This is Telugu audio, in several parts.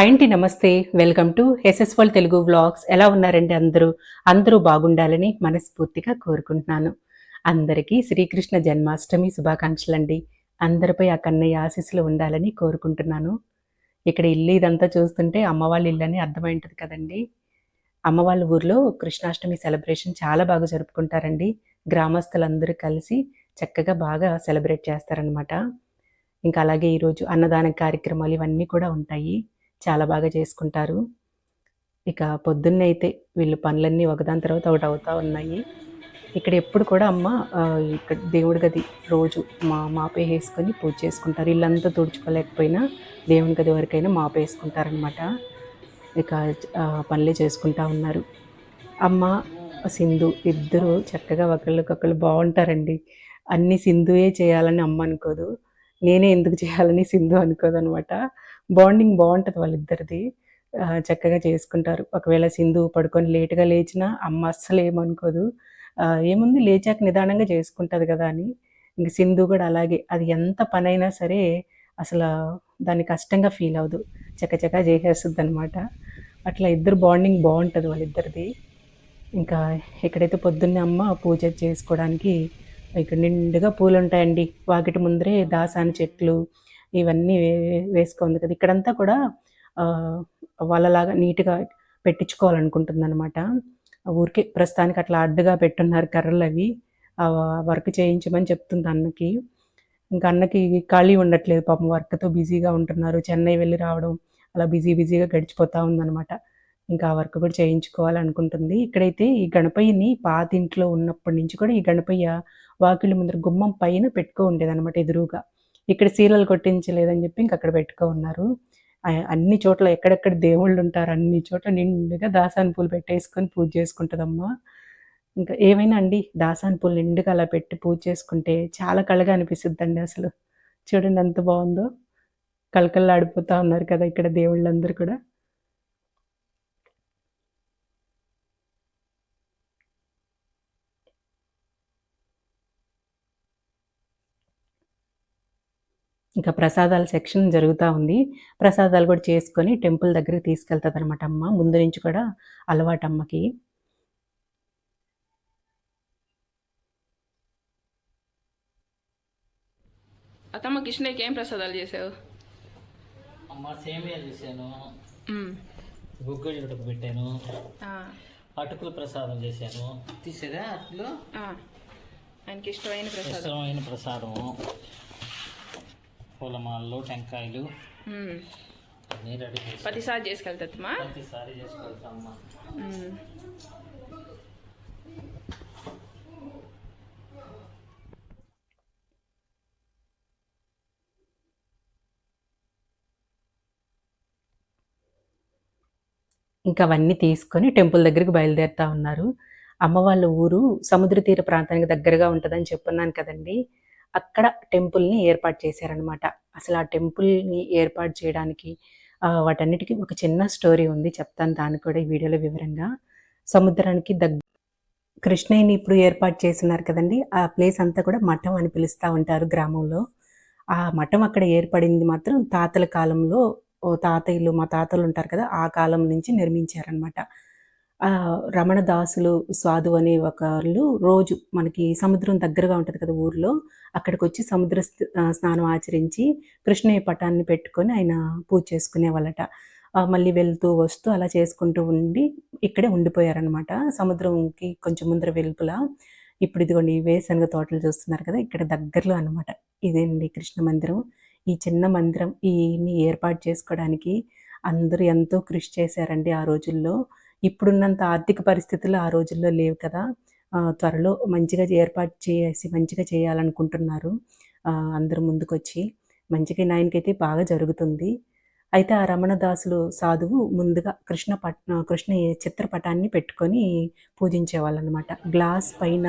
హాయ్ అండి నమస్తే. వెల్కమ్ టు ఎస్ఎస్వల్ తెలుగు వ్లాగ్స్. ఎలా ఉన్నారండి అందరూ? అందరూ బాగుండాలని మనస్ఫూర్తిగా కోరుకుంటున్నాను. అందరికీ శ్రీకృష్ణ జన్మాష్టమి శుభాకాంక్షలు అండి అందరిపై ఆ కన్నయ్య ఆశీస్సులు ఉండాలని కోరుకుంటున్నాను. ఇక్కడ ఇల్లు ఇదంతా చూస్తుంటే అమ్మ వాళ్ళ ఇల్లు అని అర్థమైంటుంది కదండి. అమ్మవాళ్ళ ఊర్లో కృష్ణాష్టమి సెలబ్రేషన్ చాలా బాగా జరుపుకుంటారండి. గ్రామస్తులందరూ కలిసి చక్కగా బాగా సెలబ్రేట్ చేస్తారనమాట ఇంకా అలాగే ఈరోజు అన్నదాన కార్యక్రమాలు ఇవన్నీ కూడా ఉంటాయి. చాలా బాగా చేసుకుంటారు. ఇక పొద్దున్నే అయితే వీళ్ళు పనులన్నీ ఒకదాని తర్వాత ఒకటి అవుతూ ఉన్నాయి. ఇక్కడ ఎప్పుడు కూడా అమ్మ ఇక్కడ దేవుడి గది రోజు మా మాపే వేసుకొని పూజ చేసుకుంటారు. ఇల్లంతా తుడుచుకోలేకపోయినా దేవుని గది వరకైనా మాప వేసుకుంటారనమాట ఇక ఆ, పనులే చేసుకుంటా ఉన్నారు. అమ్మ సింధు ఇద్దరు చక్కగా ఒకళ్ళకొకళ్ళు బాగుంటారండి. అన్ని సింధువే చేయాలని అమ్మ అనుకోదు. నేనే ఎందుకు చేయాలని సింధు అనుకోదు అనమాట బాండింగ్ బాగుంటుంది వాళ్ళిద్దరిది. చక్కగా చేసుకుంటారు. ఒకవేళ సింధు పడుకొని లేటుగా లేచినా అమ్మ అస్సలు ఏమనుకోదు. ఏముంది లేచాక నిదానంగా చేసుకుంటుంది కదా అని. ఇంక సింధు కూడా అలాగే. అది ఎంత పనైనా సరే అసలు దాన్ని కష్టంగా ఫీల్ అవ్వదు. చక్కచక్క చేసేస్తుంది అనమాట అట్లా ఇద్దరు బాండింగ్ బాగుంటుంది వాళ్ళిద్దరిది. ఇంకా ఎక్కడైతే పొద్దున్నే అమ్మ పూజ చేసుకోవడానికి ఇక్కడ నిండుగా పూలు ఉంటాయండి వాకిటి ముందరే దాసాని చెట్లు ఇవన్నీ వే వేసుకుంది కదా. ఇక్కడంతా కూడా వాళ్ళలాగా నీట్గా పెట్టించుకోవాలనుకుంటుంది అనమాట ఊరికే ప్రస్తుతానికి అట్లా అడ్డుగా పెట్టున్నారు కర్రలు అవి. వర్క్ చేయించమని చెప్తుంది అన్నకి. ఇంకా అన్నకి ఖాళీ ఉండట్లేదు పాపం. వర్క్తో బిజీగా ఉంటున్నారు. చెన్నై వెళ్ళి రావడం అలా బిజీ బిజీగా గడిచిపోతూ ఉందన్నమాట. ఇంకా ఆ వర్క్ కూడా చేయించుకోవాలనుకుంటుంది. ఇక్కడైతే ఈ గణపయ్యని పాత ఇంట్లో ఉన్నప్పటి నుంచి కూడా ఈ గణపయ్య వాకిళ్ళ ముందర గుమ్మం పైన పెట్టుకో ఉండేదన్నమాట ఎదురుగా. ఇక్కడ సీరలు కొట్టించలేదని చెప్పి ఇంక అక్కడ పెట్టుకో ఉన్నారు. అన్ని చోట్ల ఎక్కడెక్కడ దేవుళ్ళు ఉంటారు అన్ని చోట్ల నిండుగా దాసాని పూలు పెట్టేసుకొని పూజ చేసుకుంటుందమ్మా. ఇంకా ఏమైనా అండి? దాసాని పూలు నిండుగా అలా పెట్టి పూజ చేసుకుంటే చాలా కళగా అనిపిస్తుంది అండి అసలు. చూడండి ఎంత బాగుందో. కలకల్లాడిపోతూ ఉన్నారు కదా ఇక్కడ దేవుళ్ళందరూ కూడా. ఇంకా ప్రసాదాల సెక్షన్ జరుగుతూ ఉంది. ప్రసాదాలు కూడా చేసుకొని టెంపుల్ దగ్గరికి తీసుకెళ్తుంది అనమాట అమ్మ. ముందు నుంచి కూడా అలవాటు అమ్మకి. అత్తమ్మ కృష్ణయ్యకి ఏం ప్రసాదాలు చేసావు? అమ్మ సేమియా చేశాను. ఉడక పెట్టాను. ఆ, అటుకుల ప్రసాదం చేశాను. తీసేదా అట్లు ఆ. ఆయనకి ఇష్టమైన ప్రసాదం. ఇష్టమైన ప్రసాదము. పూలమాలలు టెంకాయలు. అన్నీ రెడీ చేసి ప్రతిసారి చేసుకుంటామమ్మా ఇంకా అవన్నీ తీసుకొని టెంపుల్ దగ్గరికి బయలుదేరుతా ఉన్నారు. అమ్మ వాళ్ళ ఊరు సముద్ర తీర ప్రాంతానికి దగ్గరగా ఉంటుందని చెప్పున్నాను కదండి. అక్కడ టెంపుల్ని ఏర్పాటు చేశారనమాట అసలు ఆ టెంపుల్ని ఏర్పాటు చేయడానికి వాటన్నిటికీ ఒక చిన్న స్టోరీ ఉంది చెప్తాను దాన్ని కూడా ఈ వీడియోలో వివరంగా. సముద్రానికి దగ్గ కృష్ణయ్యని ఇప్పుడు ఏర్పాటు చేస్తున్నారు కదండి ఆ ప్లేస్ అంతా కూడా మఠం అని పిలుస్తూ ఉంటారు గ్రామంలో. ఆ మఠం అక్కడ ఏర్పడింది మాత్రం తాతల కాలంలో ఓ తాతయ్యలు మా తాతలు ఉంటారు కదా ఆ కాలం నుంచి నిర్మించారనమాట రమణదాసులు స్వాదు అనే ఒకళ్ళు రోజు మనకి సముద్రం దగ్గరగా ఉంటుంది కదా ఊర్లో అక్కడికి వచ్చి సముద్ర స్నానం ఆచరించి కృష్ణయ్య పటాన్ని పెట్టుకొని ఆయన పూజ చేసుకునేవాళ్ళట. మళ్ళీ వెళ్తూ వస్తూ అలా చేసుకుంటూ ఉండి ఇక్కడే ఉండిపోయారనమాట సముద్రంకి కొంచెం ముందర వెలుపుల ఇప్పుడు ఇదిగోండి ఈ వేరుశనగ తోటలు చూస్తున్నారు కదా ఇక్కడ దగ్గరలో అనమాట ఇదేండి కృష్ణ మందిరం. ఈ చిన్న మందిరం ఈని ఏర్పాటు చేసుకోవడానికి అందరూ ఎంతో కృషి చేశారండి ఆ రోజుల్లో. ఇప్పుడున్నంత ఆర్థిక పరిస్థితులు ఆ రోజుల్లో లేవు కదా. త్వరలో మంచిగా ఏర్పాటు చేసి మంచిగా చేయాలనుకుంటున్నారు. అందరూ ముందుకొచ్చి మంచిగా నాయనకైతే బాగా జరుగుతుంది. అయితే ఆ రమణదాసులు సాధువు ముందుగా కృష్ణ పట్ కృష్ణ చిత్రపటాన్ని పెట్టుకొని పూజించేవాళ్ళనమాట. గ్లాస్ పైన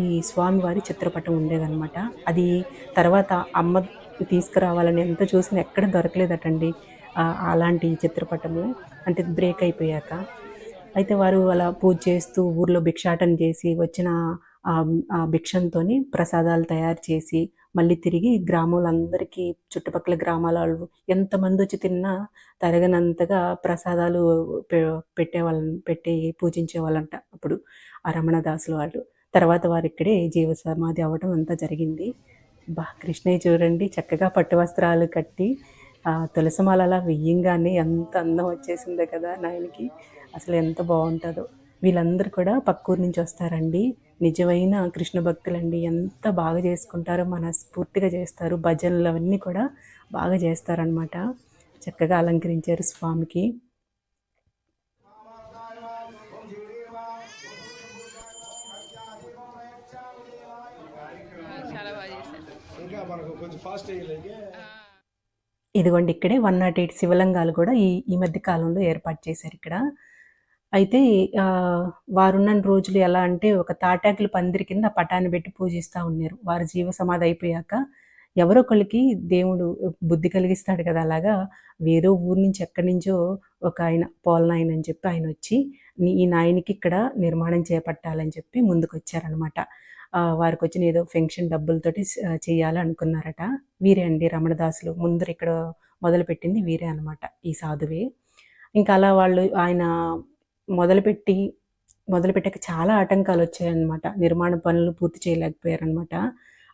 ఈ స్వామివారి చిత్రపటం ఉండేదన్నమాట అది తర్వాత అమ్మ తీసుకురావాలని ఎంత చూసినా ఎక్కడ దొరకలేదటండి. అలాంటి చిత్రపటము అంటే బ్రేక్ అయిపోయాక. అయితే వారు అలా పూజ చేస్తూ ఊర్లో భిక్షాటన చేసి వచ్చిన ఆ భిక్షంతోని ప్రసాదాలు తయారు చేసి మళ్ళీ తిరిగి గ్రామాలందరికీ చుట్టుపక్కల గ్రామాల వాళ్ళు ఎంతమంది వచ్చి తిన్నా తరగనంతగా ప్రసాదాలు పెట్టేవాళ్ళ పెట్టి పూజించేవాళ్ళంట అప్పుడు ఆ రమణదాసులు వాళ్ళు. తర్వాత వారు ఇక్కడే జీవ సమాధి అవ్వడం అంతా జరిగింది. బా కృష్ణయ్య చూడండి చక్కగా పట్టు వస్త్రాలు కట్టి తులసిమాల అలా వెయ్యంగానే ఎంత అందం వచ్చేసిందో కదా నాయనకి. అసలు ఎంత బాగుంటుందో. వీళ్ళందరూ కూడా పక్కూరు నుంచి వస్తారండి. నిజమైన కృష్ణ భక్తులండి. ఎంత బాగా చేసుకుంటారో మనస్ఫూర్తిగా చేస్తారు. భజనలు అవన్నీ కూడా బాగా చేస్తారనమాట చక్కగా అలంకరించారు స్వామికి. చాలా బాగా చేశారు. ఇంకా మనకు కొంచెం ఫాస్ట్ అయ్యేలాగే ఇదిగోండి ఇక్కడే వన్ నాట్ ఎయిట్ శివలింగాలు కూడా ఈ ఈ మధ్య కాలంలో ఏర్పాటు చేశారు ఇక్కడ. అయితే వారున్న రోజులు ఎలా అంటే ఒక తాటాకుల పందిరి కింద పటాన్ని పెట్టి పూజిస్తూ ఉన్నారు. వారి జీవ సమాధి అయిపోయాక ఎవరొకళ్ళకి దేవుడు బుద్ధి కలిగిస్తాడు కదా అలాగా? వేరే ఊరు నుంచి ఎక్కడి నుంచో ఒక ఆయన పోలనాయన అని చెప్పి ఆయన వచ్చి ఈ నాయనికి ఇక్కడ నిర్మాణం చేపట్టాలని చెప్పి ముందుకు వచ్చారనమాట వారికి వచ్చిన ఏదో ఫెన్షన్ డబ్బులతోటి చేయాలనుకున్నారట. వీరే అండి రమణదాసులు. ముందర ఇక్కడ మొదలుపెట్టింది వీరే అనమాట ఈ సాధువే. ఇంకా అలా వాళ్ళు ఆయన మొదలుపెట్టి మొదలుపెట్టాక చాలా ఆటంకాలు వచ్చాయన్నమాట నిర్మాణ పనులు పూర్తి చేయలేకపోయారనమాట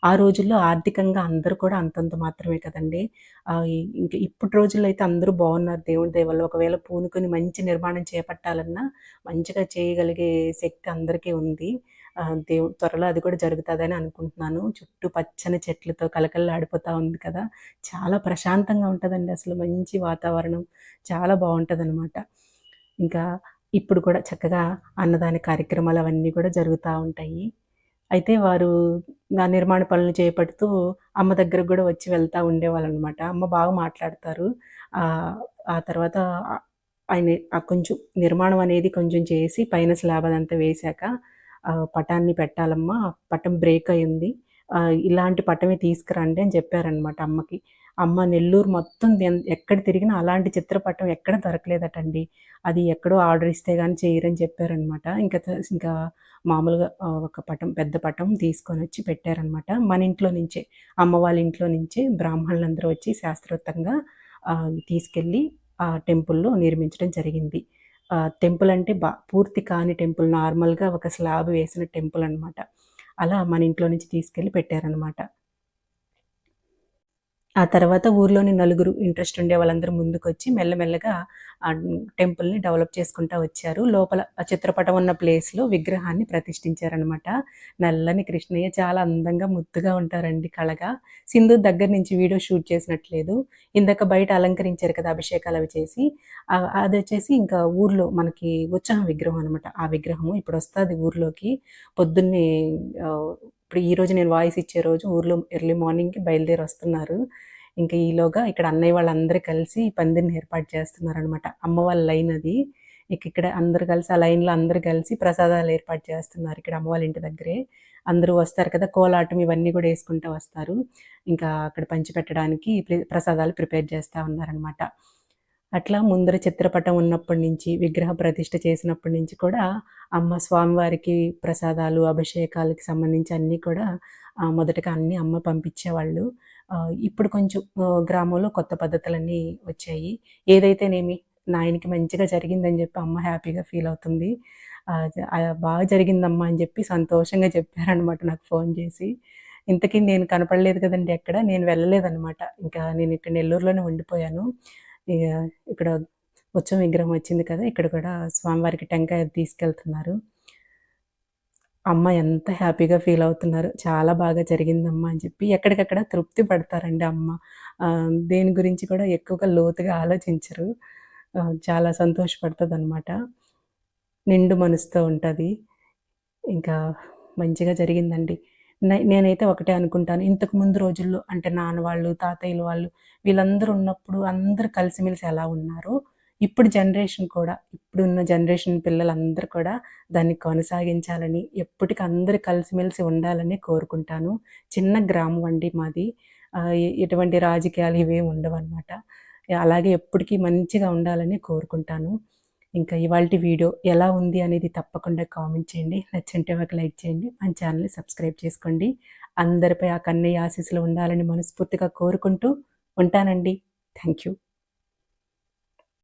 ఆ రోజుల్లో ఆర్థికంగా అందరూ కూడా అంతంత మాత్రమే కదండి. ఇంకా ఇప్పటి రోజుల్లో అయితే అందరూ బాగున్నారు. దేవుడి దయ ఒకవేళ పూనుకొని మంచి నిర్మాణం చేపట్టాలన్నా మంచిగా చేయగలిగే శక్తి అందరికీ ఉంది. దేవు త్వరలో అది కూడా జరుగుతుందని అనుకుంటున్నాను. చుట్టూ పచ్చని చెట్లతో కలకల్లాడిపోతూ ఉంది కదా. చాలా ప్రశాంతంగా ఉంటుందండి అసలు మంచి వాతావరణం. చాలా బాగుంటుంది అనమాట ఇంకా ఇప్పుడు కూడా చక్కగా అన్నదాన కార్యక్రమాలు అవన్నీ కూడా జరుగుతూ ఉంటాయి. అయితే వారు నా నిర్మాణ పనులు చేపడుతూ అమ్మ దగ్గరకు కూడా వచ్చి వెళ్తూ ఉండేవాళ్ళు అనమాట అమ్మ బాగా మాట్లాడతారు. ఆ తర్వాత ఆయన కొంచెం నిర్మాణం అనేది కొంచెం చేసి పైన స్లాబ్ అదంతా వేశాక ఆ, పటాన్ని పెట్టాలమ్మా పటం బ్రేక్ అయింది. ఇలాంటి పటమే తీసుకురండి అని చెప్పారనమాట అమ్మకి. అమ్మ నెల్లూరు మొత్తం ఎక్కడ తిరిగినా అలాంటి చిత్రపటం ఎక్కడ దొరకలేదటండి. అది ఎక్కడో ఆర్డర్ ఇస్తే కానీ చేయరని చెప్పారనమాట. ఇంకా ఇంకా మామూలుగా ఒక పటం పెద్ద పటం తీసుకొని వచ్చి పెట్టారనమాట. మన ఇంట్లో నుంచే అమ్మ వాళ్ళ ఇంట్లో నుంచే బ్రాహ్మణులందరూ వచ్చి శాస్త్రోక్తంగా తీసుకెళ్ళి ఆ టెంపుల్లో నిర్మించడం జరిగింది. టెంపుల్ అంటే బా పూర్తి కాని టెంపుల్ నార్మల్గా ఒక స్లాబ్ వేసిన టెంపుల్ అనమాట. అలా మన ఇంట్లో నుంచి తీసుకెళ్ళి పెట్టారనమాట. ఆ తర్వాత ఊర్లోని నలుగురు ఇంట్రెస్ట్ ఉండే వాళ్ళందరూ ముందుకొచ్చి మెల్లమెల్లగా ఆ టెంపుల్ని డెవలప్ చేసుకుంటూ వచ్చారు. లోపల చిత్రపటం ఉన్న ప్లేస్లో విగ్రహాన్ని ప్రతిష్ఠించారనమాట నల్లని కృష్ణయ్య చాలా అందంగా ముద్దుగా ఉంటారండి కళగా. సింధు దగ్గర నుంచి వీడియో షూట్ చేసినట్లేదు. ఇందాక బయట అలంకరించారు కదా అభిషేకాలు అవి చేసి అది వచ్చేసి ఇంకా ఊర్లో మనకి ఉత్సాహం విగ్రహం అనమాట ఆ విగ్రహము ఇప్పుడు వస్తుంది ఊర్లోకి. పొద్దున్నే ఇప్పుడు ఈ రోజు నేను వాయిస్ ఇచ్చే రోజు ఊర్లో ఎర్లీ మార్నింగ్కి బయలుదేరి వస్తున్నారు ఇంకా ఈలోగా ఇక్కడ అన్నయ్య వాళ్ళందరూ కలిసి పందిరిని ఏర్పాటు చేస్తున్నారు అనమాట అమ్మ వాళ్ళ లైన్ అది. ఇక ఇక్కడ అందరు కలిసి ఆ లైన్లో అందరూ కలిసి ప్రసాదాలు ఏర్పాటు చేస్తున్నారు ఇక్కడ అమ్మ వాళ్ళ ఇంటి దగ్గరే. అందరూ వస్తారు కదా కోలాటం ఇవన్నీ కూడా వేసుకుంటూ వస్తారు. ఇంకా అక్కడ పంచిపెట్టడానికి ప్రి- ప్రసాదాలు ప్రిపేర్ చేస్తూ ఉన్నారనమాట. అట్లా ముందర చిత్రపటం ఉన్నప్పటి నుంచి విగ్రహ ప్రతిష్ఠ చేసినప్పటి నుంచి కూడా అమ్మ స్వామివారికి ప్రసాదాలు అభిషేకాలకి సంబంధించి అన్నీ కూడా మొదటగా అన్నీ అమ్మ పంపించేవాళ్ళు. ఇప్పుడు కొంచెం గ్రామంలో కొత్త పద్ధతులన్నీ వచ్చాయి. ఏదైతేనేమి నాయనకి మంచిగా జరిగిందని చెప్పి అమ్మ హ్యాపీగా ఫీల్ అవుతుంది. బాగా జరిగిందమ్మా అని చెప్పి సంతోషంగా చెప్పారనమాట నాకు ఫోన్ చేసి. ఇంతకీ నేను కనపడలేదు కదండి ఎక్కడ? నేను వెళ్ళలేదన్నమాట. ఇంకా నేను ఇక్కడ నెల్లూరులోనే ఉండిపోయాను. ఇక ఇక్కడ ఉత్సవం విగ్రహం వచ్చింది కదా ఇక్కడ కూడా స్వామివారికి టెంకాయ తీసుకెళ్తున్నారు. అమ్మ ఎంత హ్యాపీగా ఫీల్ అవుతున్నారు. చాలా బాగా జరిగిందమ్మా అని చెప్పి ఎక్కడికక్కడ తృప్తి పడతారండి అమ్మ. దేని గురించి కూడా ఎక్కువగా లోతుగా ఆలోచించరు. చాలా సంతోషపడుతుంది అనమాట నిండు మనసుతో ఉంటుంది. ఇంకా మంచిగా జరిగిందండి. నేనైతే ఒకటే అనుకుంటాను. ఇంతకు ముందు రోజుల్లో అంటే నాన్న వాళ్ళు తాతయ్యలు వాళ్ళు వీళ్ళందరూ ఉన్నప్పుడు అందరూ కలిసిమెలిసి ఎలా ఉన్నారో? ఇప్పుడు జనరేషన్ కూడా ఇప్పుడున్న జనరేషన్ పిల్లలందరూ కూడా దాన్ని కొనసాగించాలని ఎప్పటికీ అందరూ కలిసిమెలిసి ఉండాలని కోరుకుంటాను. చిన్న గ్రామం అండి మాది. ఎటువంటి రాజకీయాలు ఇవేమి ఉండవు అనమాట అలాగే ఎప్పటికీ మంచిగా ఉండాలని కోరుకుంటాను. ఇంకా ఇవాళ వీడియో ఎలా ఉంది అనేది తప్పకుండా కామెంట్ చేయండి. నచ్చింటే ఒక లైక్ చేయండి. మన ఛానల్ని సబ్స్క్రైబ్ చేసుకోండి. అందరిపై ఆ కన్నయ్య ఆశీస్సులు ఉండాలని మనస్ఫూర్తిగా కోరుకుంటూ ఉంటానండి. Thank you.